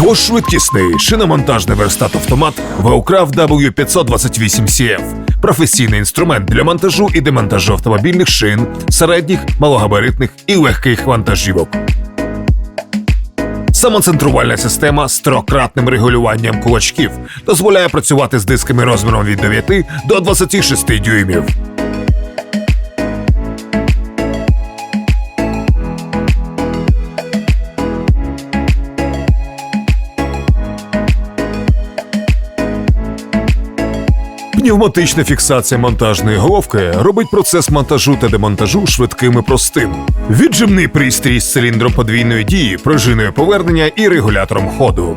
Двошвидкісний шиномонтажний верстат автомат Ваукрав W528CF. Професійний інструмент для монтажу і демонтажу автомобільних шин, середніх, малогабаритних і легких вантажівок. Самоцентрувальна система з трьохкратним регулюванням кулачків дозволяє працювати з дисками розміром від 9 до 26 дюймів. Пневматична фіксація монтажної головки робить процес монтажу та демонтажу швидким і простим. Віджимний пристрій з циліндром подвійної дії, пружиною повернення і регулятором ходу.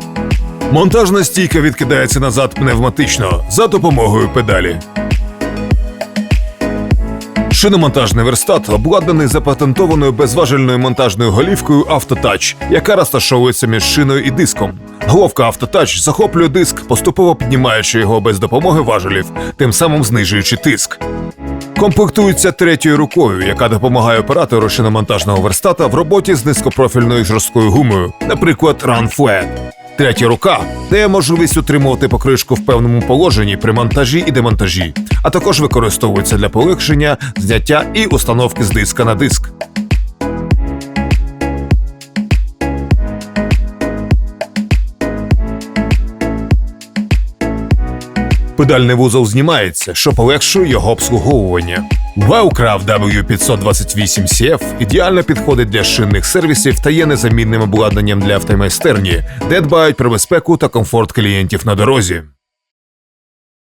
Монтажна стійка відкидається назад пневматично за допомогою педалі. Шиномонтажний верстат обладнаний запатентованою безважельною монтажною голівкою Автотач, яка розташовується між шиною і диском. Головка Автотач захоплює диск, поступово піднімаючи його без допомоги важелів, тим самим знижуючи тиск. Комплектується третьою рукою, яка допомагає оператору шиномонтажного верстата в роботі з низькопрофільною жорсткою гумою, наприклад, Flat. Третя рука дає можливість утримувати покришку в певному положенні при монтажі і демонтажі, а також використовується для полегшення, зняття і установки з диска на диск. Педальний вузол знімається, що полегшує його обслуговування. Wowcraft W528CF ідеально підходить для шинних сервісів та є незамінним обладнанням для автомайстерні, де дбають про безпеку та комфорт клієнтів на дорозі.